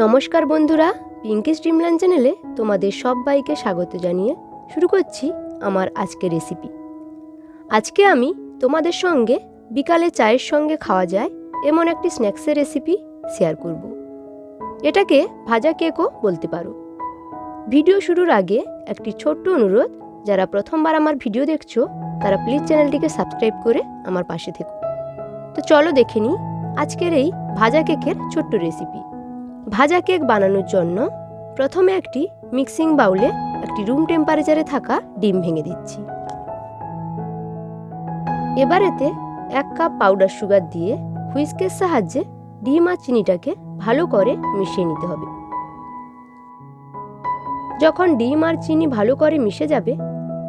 নমস্কার বন্ধুরা পিঙ্কি স্ট্রিমল্যান্ড চ্যানেলে তোমাদের সবাইকে স্বাগত জানিয়ে শুরু করছি আমার আজকের রেসিপি আজকে আমি তোমাদের সঙ্গে বিকালে চায়ের সঙ্গে খাওয়া যায় এমন একটি স্ন্যাক্সের রেসিপি শেয়ার করব। এটাকে ভাজা কেকও বলতে পারো। ভিডিও শুরুর আগে একটি ছোট্ট অনুরোধ, যারা প্রথমবার আমার ভিডিও দেখছ, তারা প্লিজ চ্যানেলটিকে সাবস্ক্রাইব করে আমার পাশে থেকো। তো চলো দেখে নিই আজকের এই ভাজা কেকের ছোট্ট রেসিপি ভাজা কেক বানানোর জন্য প্রথমে একটি মিক্সিং বাউলে একটি রুম টেম্পারেচারে থাকা ডিম ভেঙে দিচ্ছি। এবার এতে এক কাপ পাউডার সুগার দিয়ে হুইস্কের সাহায্যে ডিম আর চিনিটাকে ভালো করে মিশিয়ে নিতে হবে। যখন ডিম আর চিনি ভালো করে মিশে যাবে,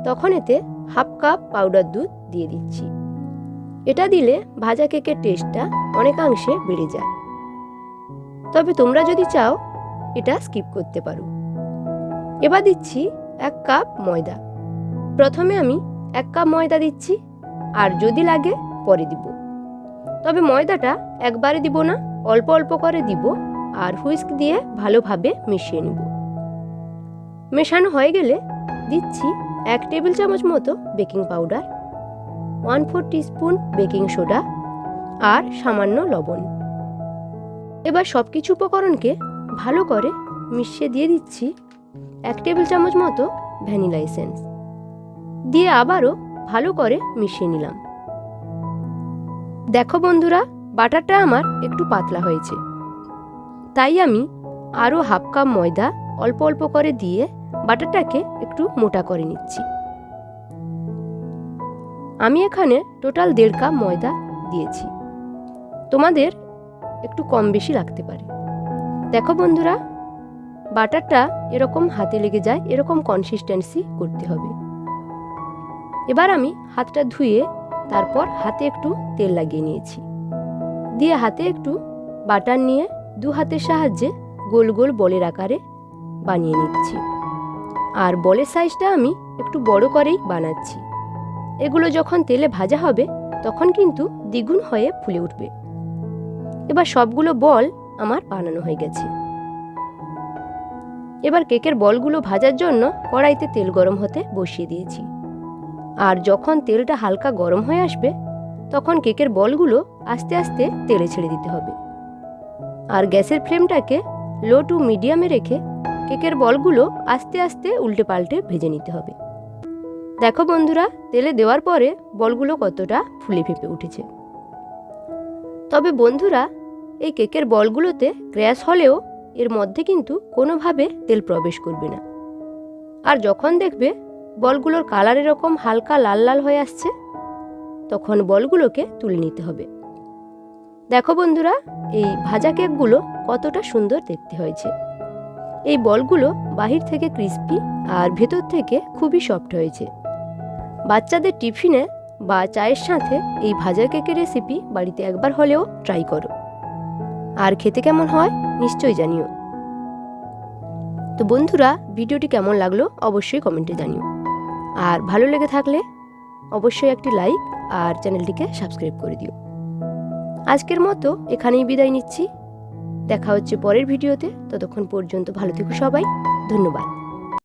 তখন এতে হাফ কাপ পাউডার দুধ দিয়ে দিচ্ছি। এটা দিলে ভাজা কেকের টেস্টটা অনেকাংশে বেড়ে যায়। তবে তোমরা যদি চাও, এটা স্কিপ করতে পারো। এবার দিচ্ছি এক কাপ ময়দা। প্রথমে আমি এক কাপ ময়দা দিচ্ছি, আর যদি লাগে পরে দিব। তবে ময়দাটা একবারে দিব না, অল্প অল্প করে দিব, আর হুইস্ক দিয়ে ভালোভাবে মিশিয়ে নিব। মেশানো হয়ে গেলে দিচ্ছি এক টেবিল চামচ মতো baking powder, one four teaspoon baking soda, আর সামান্য লবণ। এবার সব কিছু উপকরণকে ভালো করে মিশিয়ে দিয়ে দিচ্ছি এক টেবিল চামচ মতো ভ্যানিলা এসেন্স। দিয়ে আবারও ভালো করে মিশিয়ে নিলাম। দেখো বন্ধুরা, বাটারটা আমার একটু পাতলা হয়েছে। তাই আমি আরও হাফ কাপ ময়দা অল্প অল্প করে দিয়ে বাটারটাকে একটু মোটা করে নিচ্ছি। আমি এখানে টোটাল দেড় কাপ ময়দা দিয়েছি। তোমাদের একটু কম বেশি লাগতে পারে। দেখো বন্ধুরা, বাটারটা এরকম হাতে লেগে যায়, এরকম কনসিস্টেন্সি করতে হবে। এবার আমি হাতটা ধুয়ে তারপর হাতে একটু তেল লাগিয়ে নিয়েছি। দিয়ে হাতে একটু বাটার নিয়ে দু হাতের সাহায্যে গোল গোল বলের আকারে বানিয়ে নিচ্ছি। আর বলের সাইজটা আমি একটু বড় করেই বানাচ্ছি। এগুলো যখন তেলে ভাজা হবে, তখন কিন্তু দ্বিগুণ হয়ে ফুলে উঠবে। এবার সবগুলো বল আমার বানানো হয়ে গেছে। এবার কেকের বলগুলো ভাজার জন্য কড়াইতে তেল গরম হতে বসিয়ে দিয়েছি। আর যখন তেলটা হালকা গরম হয়ে আসবে, তখন কেকের বলগুলো আস্তে আস্তে তেলে ছেড়ে দিতে হবে। আর গ্যাসের ফ্লেমটাকে লো টু মিডিয়ামে রেখে কেকের বলগুলো আস্তে আস্তে উল্টে পাল্টে ভেজে নিতে হবে। দেখো বন্ধুরা, তেলে দেওয়ার পরে বলগুলো কতটা ফুলে ফেপে উঠেছে। তবে বন্ধুরা, এই কেকের বলগুলোতে ক্র্যাশ হলেও এর মধ্যে কিন্তু কোনোভাবে তেল প্রবেশ করবে না। আর যখন দেখবে বলগুলোর কালার এরকম হালকা লাল লাল হয়ে আসছে, তখন বলগুলোকে তুলে নিতে হবে। দেখো বন্ধুরা, এই ভাজা কেকগুলো কতটা সুন্দর দেখতে হয়েছে। এই বলগুলো বাহির থেকে ক্রিস্পি আর ভেতর থেকে খুবই সফট হয়েছে। বাচ্চাদের টিফিনে বা চায়ের সাথে এই ভাজা কেকের রেসিপি বাড়িতে একবার হলেও ট্রাই করো। আর খেতে কেমন হয় নিশ্চয়ই জানিও। তো বন্ধুরা, ভিডিওটি কেমন লাগল অবশ্যই কমেন্টে জানিও। আর ভালো লেগে থাকলে অবশ্যই একটি লাইক আর চ্যানেলটিকে সাবস্ক্রাইব করে দিও। আজকের মতো এখানেই বিদায় নিচ্ছি। দেখা হচ্ছে পরের ভিডিওতে। ততক্ষণ পর্যন্ত ভালো থেকো সবাই। ধন্যবাদ।